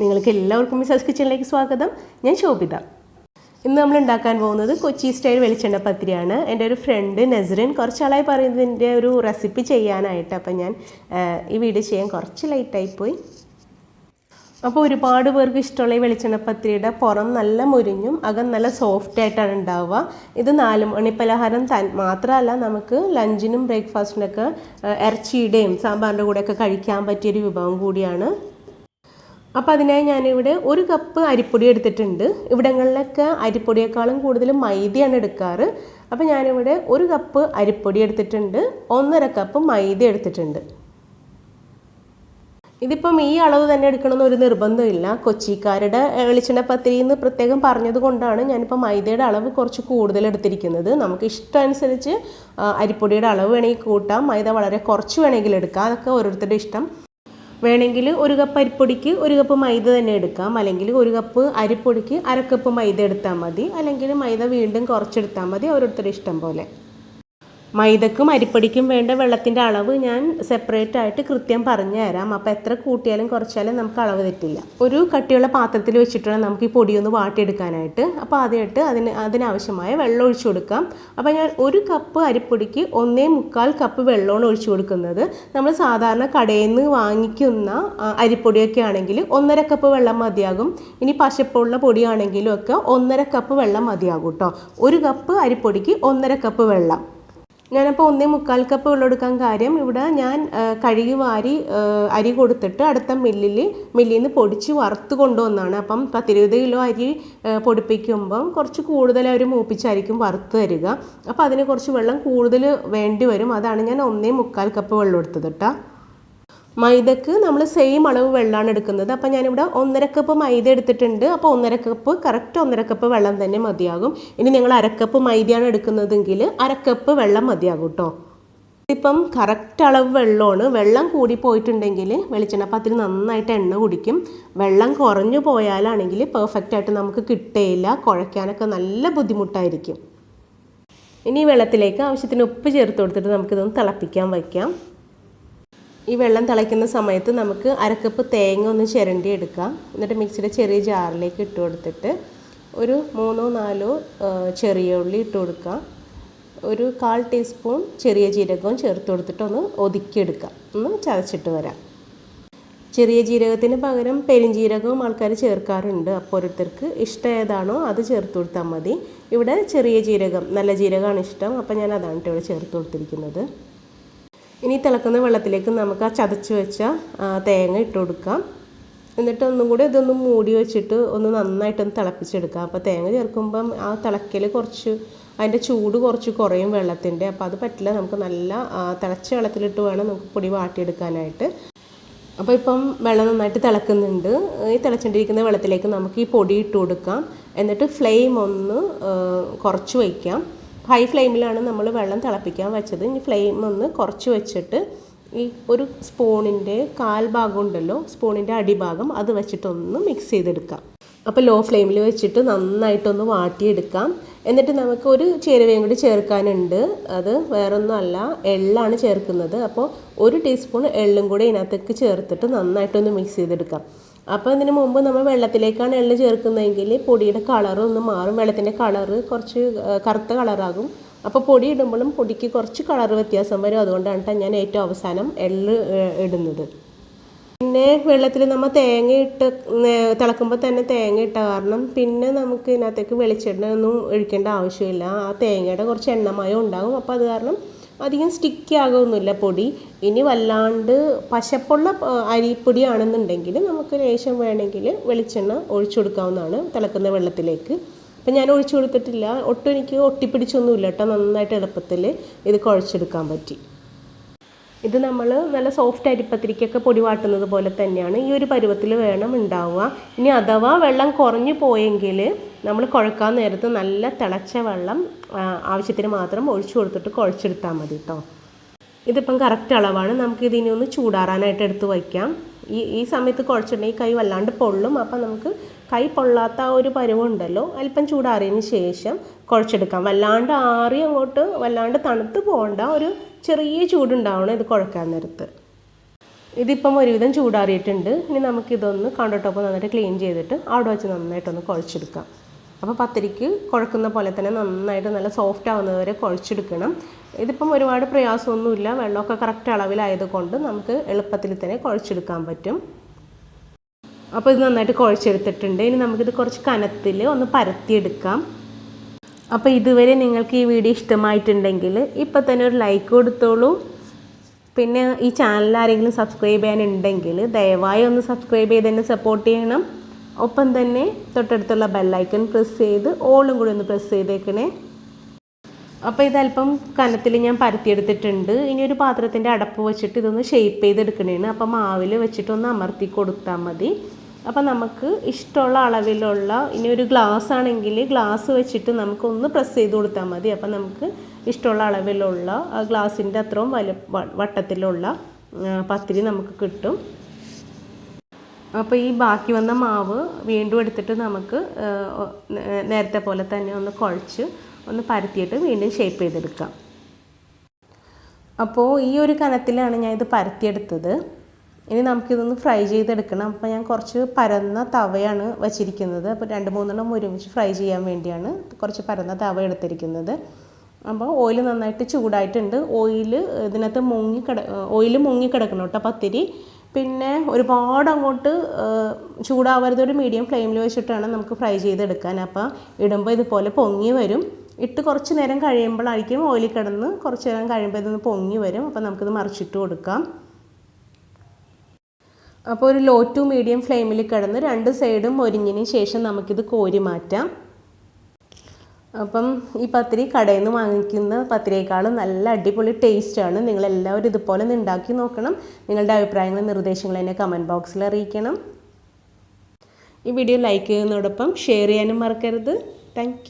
നിങ്ങൾക്ക് എല്ലാവർക്കും മിസസ് കിച്ചണിലേക്ക് സ്വാഗതം. ഞാൻ ശോഭിത. ഇന്ന് നമ്മൾ ഉണ്ടാക്കാൻ പോകുന്നത് കൊച്ചി സ്റ്റൈൽ വെളിച്ചെണ്ണ പത്തിരിയാണ്. എന്റെ ഒരു ഫ്രണ്ട് നസറിൻ കുറച്ചാളായി പറയുന്നതിന്റെ ഒരു റെസിപ്പി ചെയ്യാനായിട്ട് അപ്പം ഞാൻ ഈ വീഡിയോ ചെയ്യാൻ കുറച്ച് ലൈറ്റായിപ്പോയി പോയി. അപ്പോൾ ഒരുപാട് പേർക്ക് ഇഷ്ടമുള്ള ഈ വെളിച്ചെണ്ണ പത്തിരിയുടെ പുറം നല്ല മുരിഞ്ഞും അകം നല്ല സോഫ്റ്റ് ആയിട്ടാണ് ഉണ്ടാവുക. ഇത് നാല് മണിപ്പലഹാരം പലഹാരം തൻ മാത്രമല്ല നമുക്ക് ലഞ്ചിനും ബ്രേക്ക്ഫാസ്റ്റിനൊക്കെ ഇറച്ചിയുടെയും സാമ്പാറിന്റെ കൂടെയൊക്കെ കഴിക്കാൻ പറ്റിയൊരു വിഭവം കൂടിയാണ്. അപ്പോൾ അതിനായി ഞാനിവിടെ ഒരു കപ്പ് അരിപ്പൊടി എടുത്തിട്ടുണ്ട്. ഇവിടങ്ങളിലൊക്കെ അരിപ്പൊടിയേക്കാളും കൂടുതൽ മൈദയാണ് എടുക്കാറ്. അപ്പോൾ ഞാനിവിടെ ഒരു കപ്പ് അരിപ്പൊടി എടുത്തിട്ടുണ്ട്. ഒന്നര കപ്പ് മൈദ എടുത്തിട്ടുണ്ട്. ഇതിപ്പം ഈ അളവ് തന്നെ എടുക്കണമെന്ന് ഒരു നിർബന്ധമില്ല. കൊച്ചിക്കാരുടെ വെളിച്ചെണ്ണ പത്തിരി എന്ന് പ്രത്യേകം പറഞ്ഞത് കൊണ്ടാണ് ഞാനിപ്പോൾ മൈദയുടെ അളവ് കുറച്ച് കൂടുതൽ എടുത്തിരിക്കുന്നത്. നമുക്ക് ഇഷ്ടമനുസരിച്ച് അരിപ്പൊടിയുടെ അളവ് വേണമെങ്കിൽ കൂട്ടാം. മൈദ വളരെ കുറച്ച് വേണമെങ്കിൽ എടുക്കാം. അതൊക്കെ ഓരോരുത്തരുടെ ഇഷ്ടം. വേണമെങ്കിൽ ഒരു കപ്പ് അരിപ്പൊടിക്ക് ഒരു കപ്പ് മൈദ തന്നെ എടുക്കാം. അല്ലെങ്കിൽ ഒരു കപ്പ് അരിപ്പൊടിക്ക് അര കപ്പ് മൈദ എടുത്താൽ മതി. അല്ലെങ്കിൽ മൈദ വീണ്ടും കുറച്ചെടുത്താൽ മതി. ഓരോരുത്തരുടെ ഇഷ്ടം പോലെ. മൈദക്കും അരിപ്പടിക്കും വേണ്ട വെള്ളത്തിന്റെ അളവ് ഞാൻ സെപ്പറേറ്റ് ആയിട്ട് കൃത്യം പറഞ്ഞു തരാം അപ്പോൾ എത്ര കൂട്ടിയാലും കുറച്ചാലും നമുക്ക് അളവ് തെറ്റില്ല. ഒരു കട്ടിയുള്ള പാത്രത്തിൽ വെച്ചിട്ടാണ് നമുക്ക് ഈ പൊടിയൊന്ന് വാട്ടിയെടുക്കാനായിട്ട്. അപ്പോൾ ആദ്യമായിട്ട് അതിന് അതിനാവശ്യമായ വെള്ളം ഒഴിച്ചു കൊടുക്കാം. അപ്പോൾ ഞാൻ ഒരു കപ്പ് അരിപ്പൊടിക്ക് ഒന്നേ മുക്കാൽ കപ്പ് വെള്ളമാണ് ഒഴിച്ചു കൊടുക്കുന്നത്. നമ്മൾ സാധാരണ കടയിൽ നിന്ന് വാങ്ങിക്കുന്ന അരിപ്പൊടിയൊക്കെ ആണെങ്കിൽ ഒന്നര കപ്പ് വെള്ളം മതിയാകും. ഇനി പശപ്പുള്ള പൊടിയാണെങ്കിലും ഒക്കെ ഒന്നര കപ്പ് വെള്ളം മതിയാകും കേട്ടോ ഒരു കപ്പ് അരിപ്പൊടിക്ക് ഒന്നര കപ്പ് വെള്ളം. ഞാനപ്പോൾ ഒന്നേ മുക്കാൽ കപ്പ് വെള്ളം എടുക്കാൻ കാര്യം ഇവിടെ ഞാൻ കഴുകി വാരി അരി കൊടുത്തിട്ട് അടുത്ത മില്ലിൽ മില്ലിൽ നിന്ന് പൊടിച്ച് വറുത്ത് കൊണ്ടുവന്നാണ്. അപ്പം പത്തിരുപത് കിലോ അരി പൊടിപ്പിക്കുമ്പം കുറച്ച് കൂടുതൽ അവർ മൂപ്പിച്ചായിരിക്കും വറുത്ത് തരിക. അപ്പം അതിന് കുറച്ച് വെള്ളം കൂടുതൽ വേണ്ടി വരും. അതാണ് ഞാൻ ഒന്നേ മുക്കാൽ കപ്പ് വെള്ളം എടുത്തത് കേട്ടോ മൈദക്ക് നമ്മൾ സെയിം അളവ് വെള്ളമാണ് എടുക്കുന്നത്. അപ്പോൾ ഞാനിവിടെ ഒന്നര കപ്പ് മൈദ എടുത്തിട്ടുണ്ട്. അപ്പോൾ ഒന്നര കപ്പ് കറക്റ്റ് ഒന്നര കപ്പ് വെള്ളം തന്നെ മതിയാകും. ഇനി നിങ്ങൾ അരക്കപ്പ് മൈദയാണ് എടുക്കുന്നതെങ്കിൽ അരക്കപ്പ് വെള്ളം മതിയാകും കേട്ടോ ഇപ്പം കറക്റ്റ് അളവ് വെള്ളമാണ്. വെള്ളം കൂടി പോയിട്ടുണ്ടെങ്കിൽ വെളിച്ചെണ്ണ വെളിച്ചെണ്ണപ്പത്തിന് നന്നായിട്ട് എണ്ണ കുടിക്കും. വെള്ളം കുറഞ്ഞു പോയാലാണെങ്കിൽ പെർഫെക്റ്റ് ആയിട്ട് നമുക്ക് കിട്ടേയില്ല. കുഴയ്ക്കാനൊക്കെ നല്ല ബുദ്ധിമുട്ടായിരിക്കും. ഇനി വെള്ളത്തിലേക്ക് ആവശ്യത്തിന് ഉപ്പ് ചേർത്ത് കൊടുത്തിട്ട് നമുക്കിതൊന്ന് തിളപ്പിക്കാൻ വയ്ക്കാം. ഈ വെള്ളം തിളയ്ക്കുന്ന സമയത്ത് നമുക്ക് അരക്കപ്പ് തേങ്ങ ഒന്ന് ചിരണ്ടി എടുക്കാം എന്നിട്ട് മിക്സിയുടെ ചെറിയ ജാറിലേക്ക് ഇട്ട് കൊടുത്തിട്ട് ഒരു മൂന്നോ നാലോ ചെറിയ ഉള്ളി ഇട്ട് കൊടുക്കാം ഒരു കാൽ ടീസ്പൂൺ ചെറിയ ജീരകവും ചേർത്ത് കൊടുത്തിട്ട് ഒന്ന് ഒതുക്കിയെടുക്കാം ഒന്ന് ചതച്ചിട്ട് വരാം. ചെറിയ ജീരകത്തിന് പകരം പെരിഞ്ചീരകവും ആൾക്കാർ ചേർക്കാറുണ്ട്. അപ്പോൾ ഓരോരുത്തർക്ക് ഇഷ്ടം ഏതാണോ അത് ചേർത്ത് കൊടുത്താൽ മതി. ഇവിടെ ചെറിയ ജീരകം നല്ല ജീരകമാണ് ഇഷ്ടം. അപ്പോൾ ഞാൻ അതാണ് ഇവിടെ ചേർത്ത് കൊടുത്തിരിക്കുന്നത്. ഇനി തിളക്കുന്ന വെള്ളത്തിലേക്ക് നമുക്ക് ആ ചതച്ച് വെച്ച തേങ്ങ ഇട്ട് കൊടുക്കാം. എന്നിട്ട് ഒന്നും കൂടി ഇതൊന്ന് മൂടി വെച്ചിട്ട് ഒന്ന് നന്നായിട്ടൊന്ന് തിളപ്പിച്ചെടുക്കാം. അപ്പോൾ തേങ്ങ ചേർക്കുമ്പം ആ തിളക്കൽ കുറച്ച് അതിന്റെ ചൂട് കുറച്ച് കുറയും വെള്ളത്തിന്റെ അപ്പോൾ അത് പറ്റില്ല നമുക്ക് നല്ല തിളച്ച വെള്ളത്തിലിട്ട് വേണം നമുക്ക് പൊടി വാട്ടിയെടുക്കാനായിട്ട്. അപ്പോൾ ഇപ്പം വെള്ളം നന്നായിട്ട് തിളക്കുന്നുണ്ട്. ഈ തിളച്ചിട്ടിരിക്കുന്ന വെള്ളത്തിലേക്ക് നമുക്ക് ഈ പൊടി ഇട്ട് കൊടുക്കാം. എന്നിട്ട് ഫ്ലെയിം ഒന്ന് കുറച്ച് വയ്ക്കാം ഹൈ ഫ്ലെയിമിലാണ് നമ്മൾ വെള്ളം തിളപ്പിക്കാൻ വെച്ചത്. ഇനി ഫ്ലെയിം ഒന്ന് കുറച്ച് വെച്ചിട്ട് ഈ ഒരു സ്പൂണിന്റെ കാൽ ഭാഗം ഉണ്ടല്ലോ സ്പൂണിന്റെ അടിഭാഗം അത് വെച്ചിട്ടൊന്ന് മിക്സ് ചെയ്തെടുക്കാം. അപ്പോൾ ലോ ഫ്ലെയിമിൽ വെച്ചിട്ട് നന്നായിട്ടൊന്ന് വാട്ടിയെടുക്കാം. എന്നിട്ട് നമുക്ക് ഒരു ചേരുവയും കൂടി ചേർക്കാനുണ്ട്. അത് വേറൊന്നുമല്ല എള്ളാണ് ചേർക്കുന്നത്. അപ്പോൾ ഒരു ടീസ്പൂൺ എള്ളും കൂടി ഇതിനകത്തേക്ക് ചേർത്തിട്ട് നന്നായിട്ടൊന്ന് മിക്സ് ചെയ്തെടുക്കാം. അപ്പോൾ ഇതിന് മുമ്പ് നമ്മൾ വെള്ളത്തിലേക്കാണ് എള്ള് ചേർക്കുന്നതെങ്കിൽ പൊടിയുടെ കളർ ഒന്ന് മാറും. വെള്ളത്തിന്റെ കളറ് കുറച്ച് കറുത്ത കളറാകും അപ്പോൾ പൊടി ഇടുമ്പോഴും പൊടിക്ക് കുറച്ച് കളർ വ്യത്യാസം വരും. അതുകൊണ്ടാണ് ഞാൻ ഏറ്റവും അവസാനം എള്ള് ഇടുന്നത്. പിന്നെ വെള്ളത്തിൽ നമ്മൾ തേങ്ങ ഇട്ട് തിളക്കുമ്പോൾ തന്നെ തേങ്ങ ഇട്ട കാരണം പിന്നെ നമുക്ക് ഇതിനകത്തേക്ക് വെളിച്ചെണ്ണ ഒന്നും ഒഴിക്കേണ്ട ആവശ്യമില്ല. ആ തേങ്ങയുടെ കുറച്ച് എണ്ണമയം ഉണ്ടാകും. അപ്പോൾ അത് കാരണം അധികം സ്റ്റിക്കി ആകുമൊന്നുമില്ല പൊടി. ഇനി വല്ലാണ്ട് പശപ്പുള്ള അരിപ്പൊടി ആണെന്നുണ്ടെങ്കിൽ നമുക്ക് ലേശം വേണമെങ്കിൽ വെളിച്ചെണ്ണ ഒഴിച്ചു കൊടുക്കാവുന്നതാണ് തിളക്കുന്ന വെള്ളത്തിലേക്ക്. അപ്പം ഞാൻ ഒഴിച്ചു കൊടുത്തിട്ടില്ല. ഒട്ടും എനിക്ക് ഒട്ടിപ്പിടിച്ചൊന്നുമില്ല കേട്ടോ. നന്നായിട്ട് എളുപ്പത്തിൽ ഇത് കുഴച്ചെടുക്കാൻ പറ്റി. ഇത് നമ്മൾ നല്ല സോഫ്റ്റ് അരിപ്പത്തിരിക്കൊക്കെ പൊടി വാട്ടുന്നത് പോലെ തന്നെയാണ് ഈ ഒരു പരുവത്തിൽ വേണം ഉണ്ടാവുക. ഇനി അഥവാ വെള്ളം കുറഞ്ഞു പോയെങ്കിൽ നമ്മൾ കുഴക്കാൻ നേരത്ത് നല്ല തിളച്ച വെള്ളം ആവശ്യത്തിന് മാത്രം ഒഴിച്ചു കൊടുത്തിട്ട് കുഴച്ചെടുത്താൽ മതി കേട്ടോ ഇതിപ്പം കറക്റ്റ് അളവാണ്. നമുക്ക് ഇതിനെ ഒന്ന് ചൂടാറാനായിട്ട് എടുത്ത് വയ്ക്കാം. ഈ ഈ സമയത്ത് കുഴച്ചിട്ടുണ്ടെങ്കിൽ കൈ വല്ലാണ്ട് പൊള്ളും. അപ്പം നമുക്ക് കൈ പൊള്ളാത്ത ആ ഒരു പരുവുണ്ടല്ലോ അല്പം ചൂടാറിയതിന് ശേഷം കുഴച്ചെടുക്കാം. വല്ലാണ്ട് ആറി അങ്ങോട്ട് വല്ലാണ്ട് തണുത്ത് പോകണ്ട ഒരു ചെറിയ ചൂടുണ്ടാവണം ഇത് കുഴക്കാൻ നേരത്ത്. ഇതിപ്പം ഒരുവിധം ചൂടാറിയിട്ടുണ്ട്. ഇനി നമുക്കിതൊന്ന് കൗണ്ടർ ടോപ്പ് നന്നായിട്ട് ക്ലീൻ ചെയ്തിട്ട് അവിടെ വെച്ച് നന്നായിട്ടൊന്ന് കുഴച്ചെടുക്കാം. അപ്പോൾ പത്തിരിക്ക് കുഴക്കുന്ന പോലെ തന്നെ നന്നായിട്ട് നല്ല സോഫ്റ്റ് ആവുന്നത് വരെ കുഴച്ചെടുക്കണം. ഇതിപ്പം ഒരുപാട് പ്രയാസമൊന്നുമില്ല. വെള്ളമൊക്കെ കറക്റ്റ് അളവിലായതുകൊണ്ട് നമുക്ക് എളുപ്പത്തിൽ തന്നെ കുഴച്ചെടുക്കാൻ പറ്റും. അപ്പോൾ ഇത് നന്നായിട്ട് കുഴച്ചെടുത്തിട്ടുണ്ട്. ഇനി നമുക്കിത് കുറച്ച് കനത്തിൽ ഒന്ന് പരത്തിയെടുക്കാം. അപ്പോൾ ഇതുവരെ നിങ്ങൾക്ക് ഈ വീഡിയോ ഇഷ്ടമായിട്ടുണ്ടെങ്കിൽ ഇപ്പോൾ തന്നെ ഒരു ലൈക്ക് കൊടുത്തോളൂ. പിന്നെ ഈ ചാനൽ ആരെങ്കിലും സബ്സ്ക്രൈബ് ചെയ്യാനുണ്ടെങ്കിൽ ദയവായി ഒന്ന് സബ്സ്ക്രൈബ് ചെയ്ത് തന്നെ സപ്പോർട്ട് ചെയ്യണം. ഒപ്പം തന്നെ തൊട്ടടുത്തുള്ള ബെല്ലൈക്കൺ പ്രസ് ചെയ്ത് ഓളും കൂടി ഒന്ന് പ്രസ് ചെയ്തേക്കണേ. അപ്പോൾ ഇതല്പം കനത്തിൽ ഞാൻ പരത്തിയെടുത്തിട്ടുണ്ട്. ഇനി ഒരു പാത്രത്തിന്റെ അടപ്പ് വെച്ചിട്ട് ഇതൊന്ന് ഷേപ്പ് ചെയ്തെടുക്കണേണ്. അപ്പോൾ മാവിൽ വെച്ചിട്ടൊന്ന് അമർത്തി കൊടുത്താൽ മതി. അപ്പോൾ നമുക്ക് ഇഷ്ടമുള്ള അളവിലുള്ള ഇനി ഒരു ഗ്ലാസ് ആണെങ്കിൽ ഗ്ലാസ് വെച്ചിട്ട് നമുക്കൊന്ന് പ്രസ് ചെയ്ത് കൊടുത്താൽ മതി. അപ്പോൾ നമുക്ക് ഇഷ്ടമുള്ള അളവിലുള്ള ആ ഗ്ലാസിന്റെ അത്രയും വല വട്ടത്തിലുള്ള പത്തിരി നമുക്ക് കിട്ടും. അപ്പോൾ ഈ ബാക്കി വന്ന മാവ് വീണ്ടും എടുത്തിട്ട് നമുക്ക് നേരത്തെ പോലെ തന്നെ ഒന്ന് കുഴച്ച് ഒന്ന് പരത്തിയിട്ട് വീണ്ടും ഷേപ്പ് ചെയ്തെടുക്കാം. അപ്പോൾ ഈ ഒരു കനത്തിലാണ് ഞാൻ ഇത് പരത്തിയെടുത്തത്. ഇനി നമുക്കിതൊന്ന് ഫ്രൈ ചെയ്തെടുക്കണം. അപ്പോൾ ഞാൻ കുറച്ച് പരന്ന തവയാണ് വച്ചിരിക്കുന്നത്. അപ്പോൾ രണ്ട് മൂന്നെണ്ണം ഒരുമിച്ച് ഫ്രൈ ചെയ്യാൻ വേണ്ടിയാണ് കുറച്ച് പരന്ന തവ എടുത്തിരിക്കുന്നത്. അപ്പോൾ ഓയിൽ നന്നായിട്ട് ചൂടായിട്ടുണ്ട്. ഓയിൽ ഇതിനകത്ത് മുങ്ങി കിട ഓയിൽ മുങ്ങി കിടക്കണം കേട്ടോ പത്തിരി. പിന്നെ ഒരുപാട് അങ്ങോട്ട് ചൂടാവരുത് ഒരു മീഡിയം ഫ്ലെയിമിൽ വെച്ചിട്ടാണ് നമുക്ക് ഫ്രൈ ചെയ്തെടുക്കാൻ. അപ്പോൾ ഇടുമ്പോൾ ഇതുപോലെ പൊങ്ങി വരും. ഇട്ട് കുറച്ച് നേരം കഴിയുമ്പോഴായിരിക്കും ഓയിലിൽ കിടന്ന് കുറച്ച് നേരം കഴിയുമ്പോൾ ഇതൊന്ന് പൊങ്ങി വരും. അപ്പോൾ നമുക്കിത് മറിച്ചിട്ട് കൊടുക്കാം. അപ്പോൾ ഒരു ലോ ടു മീഡിയം ഫ്ലെയിമിൽ കിടന്ന് രണ്ട് സൈഡും ഒരിഞ്ഞതിന് ശേഷം നമുക്കിത് കോരി മാറ്റാം. അപ്പം ഈ പത്തിരി കടയിൽ നിന്ന് വാങ്ങിക്കുന്ന പത്തിരിയേക്കാളും നല്ല അടിപൊളി ടേസ്റ്റാണ് നിങ്ങളെല്ലാവരും ഇതുപോലെ ഒന്ന് ഉണ്ടാക്കി നോക്കണം. നിങ്ങളുടെ അഭിപ്രായങ്ങളും നിർദ്ദേശങ്ങളും എന്നെ കമന്റ് ബോക്സിൽ അറിയിക്കണം. ഈ വീഡിയോ ലൈക്ക് ചെയ്യുന്നതോടൊപ്പം ഷെയർ ചെയ്യാനും മറക്കരുത്. താങ്ക്